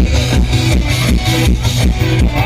Thank you.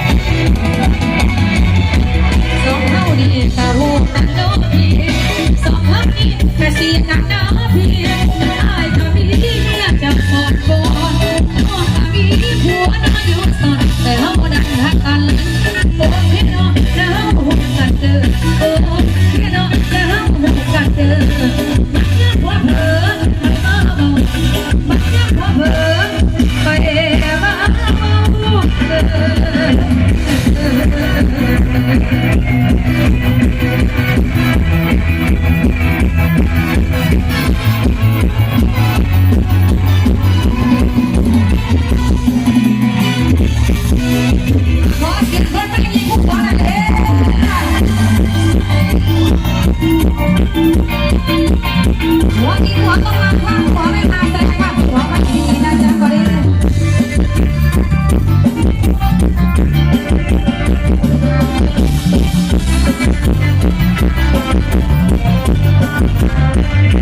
หัวที่หัวต้องมาข้างหัวไม่มาแสดงว่าหัวมันดีนะจ๊ะก็ได้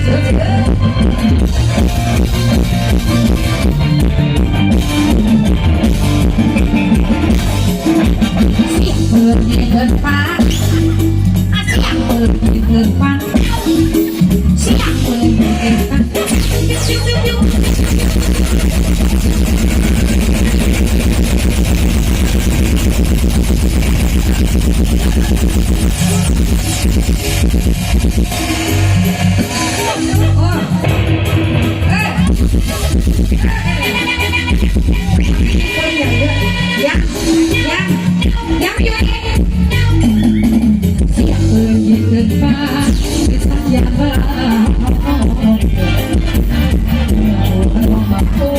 เสือเสือ ยังยังไม่หยุดเสียงปืนยิงขึ้นฟ้าเป็นสัญญาณว่าความตัว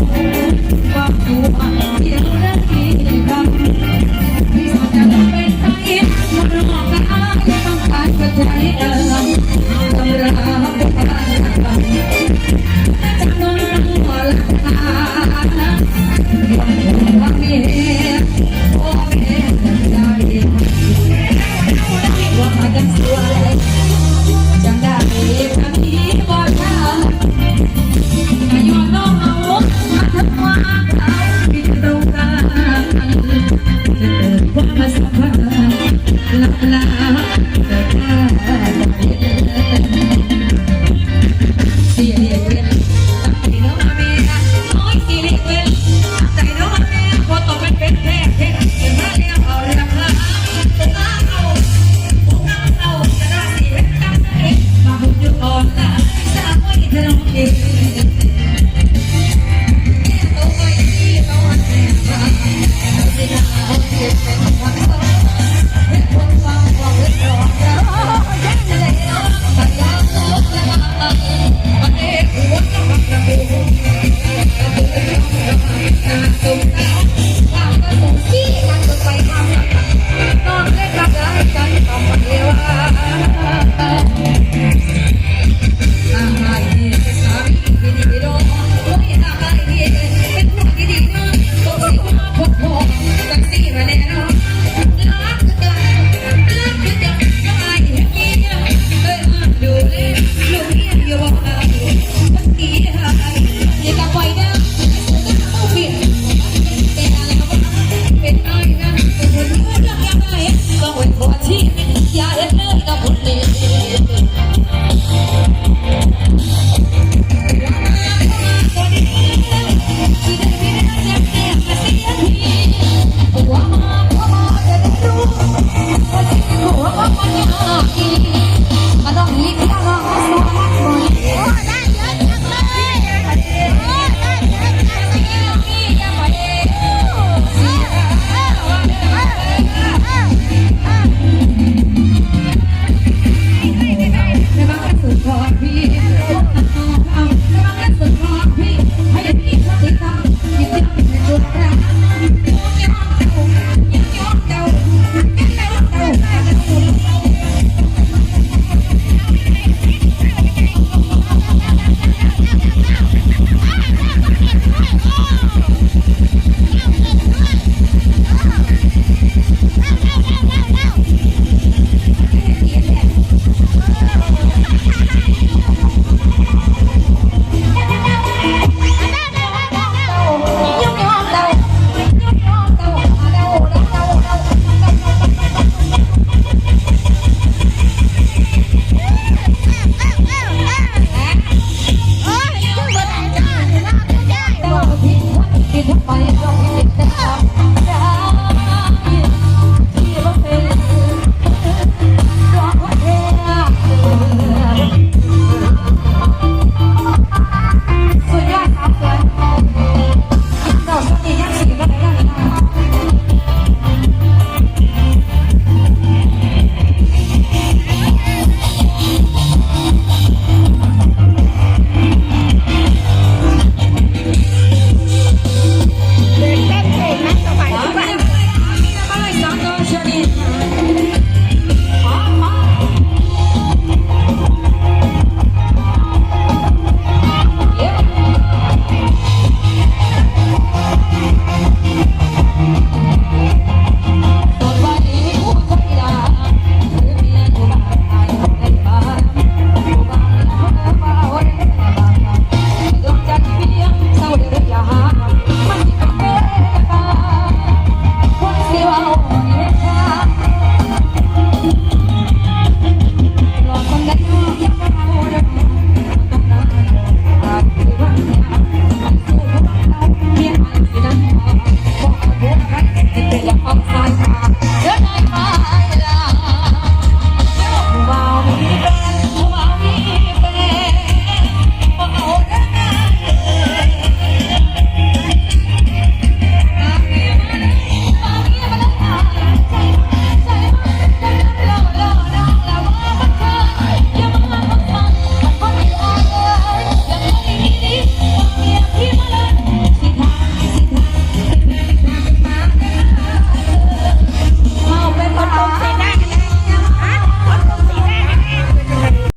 ความตัวเพียงเรื่องที่ทำที่สอนจะเป็นไปมันรอกันต้องการกระจายเดิมตำราเป็นการทำ Thank you.